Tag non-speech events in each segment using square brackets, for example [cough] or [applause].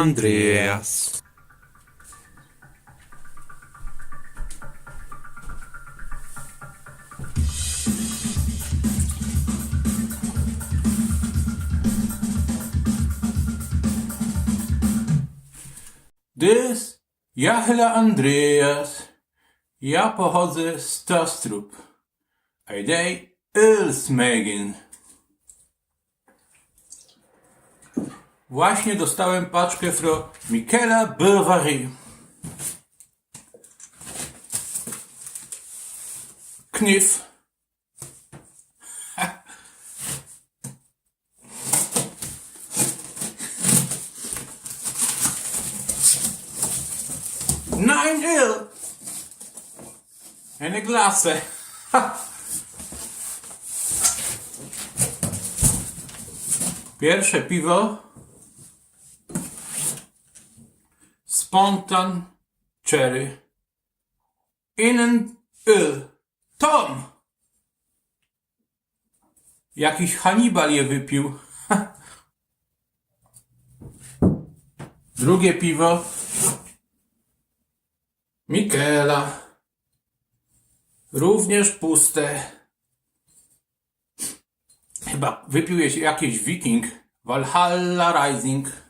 Andreas. This Jachla Andreas. Ja pochodzę z Tostrup. A dej Ilsmegen. Właśnie dostałem paczkę fro Michela Bovary. Knif. [laughs] Nine ill. En een glasse. Pierwsze piwo. Spontan Cherry. Innen Öl. Tom! Jakiś Hannibal je wypił. [laughs] Drugie piwo. Michaela. Również puste. Chyba wypił je jakiś wiking. Valhalla Rising.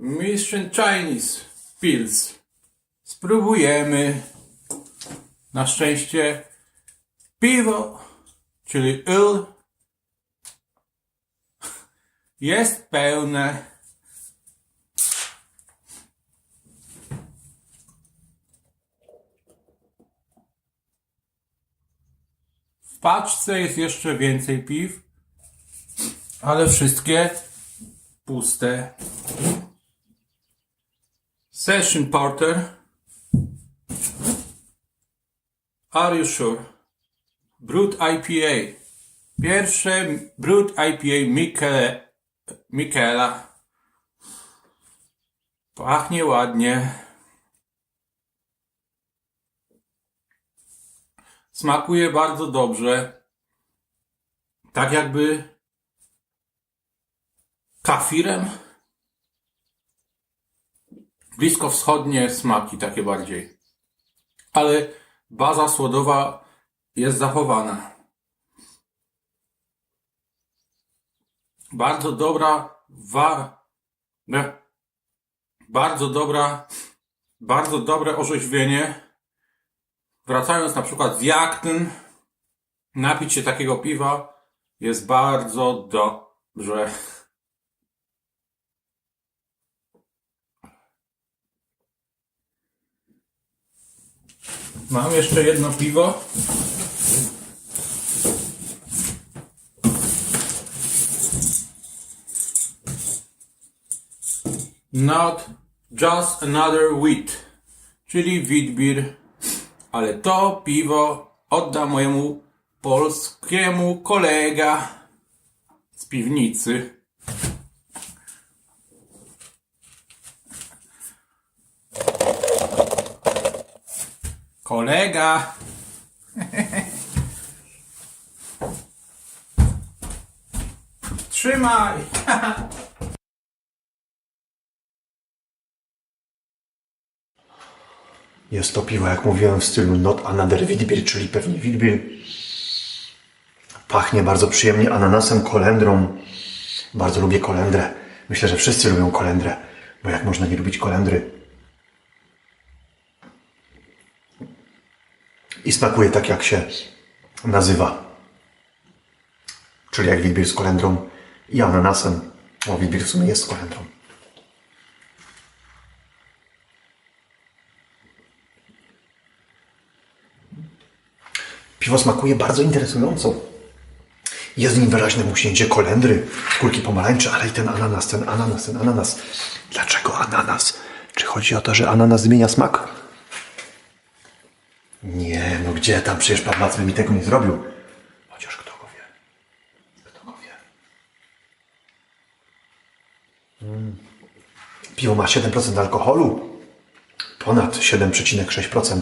Mission Chinese Pills. Spróbujemy. Na szczęście piwo, czyli öl, jest pełne. W paczce jest jeszcze więcej piw, ale wszystkie puste. Session Porter. Are you sure? Brut IPA. Pierwsze Brut IPA Michele, Michela. Pachnie ładnie. Smakuje bardzo dobrze. Tak jakby kafirem. Blisko wschodnie smaki takie bardziej. Ale baza słodowa jest zachowana. Bardzo dobra wa... Bardzo dobra, bardzo dobre orzeźwienie. Wracając na przykład z Jakten, napić się takiego piwa jest bardzo dobrze. Mam jeszcze jedno piwo. Not just another wheat, czyli witbier, ale to piwo oddam mojemu polskiemu kolega z piwnicy. Kolega! [laughs] Trzymaj! Jest to piwo, jak mówiłem, w stylu Not Another Witbier, czyli pewnie Witbier. Pachnie bardzo przyjemnie ananasem, kolendrą. Bardzo lubię kolendrę. Myślę, że wszyscy lubią kolendrę, bo jak można nie lubić kolendry? I smakuje tak, jak się nazywa. Czyli jak Witbier z kolendrą i ananasem. O, Witbier w sumie jest z kolendrą. Piwo smakuje bardzo interesująco. Jest w nim wyraźne muśnięcie kolendry, skórki pomarańczy, ale i ten ananas, ten ananas, ten ananas. Dlaczego ananas? Czy chodzi o to, że ananas zmienia smak? Nie, no gdzie tam? Przecież pan Macmy mi tego nie zrobił. Chociaż kto go wie? Kto go wie? Mm. Piwo ma 7% alkoholu. Ponad 7,6%,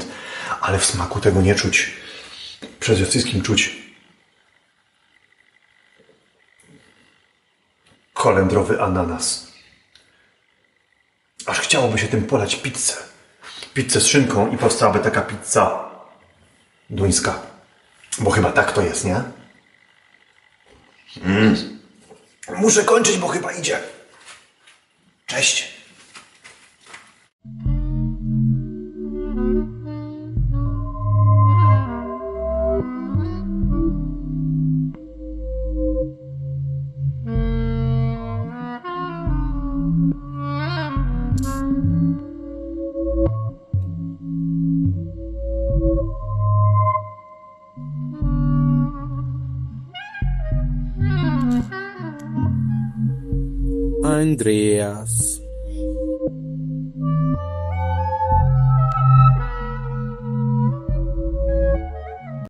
ale w smaku tego nie czuć. Przede wszystkim czuć kolendrowy ananas. Aż chciałoby się tym polać pizzę. Pizzę z szynką i powstałaby taka pizza duńska. Bo chyba tak to jest, nie? Mm. Muszę kończyć, bo chyba idzie. Cześć. Andreas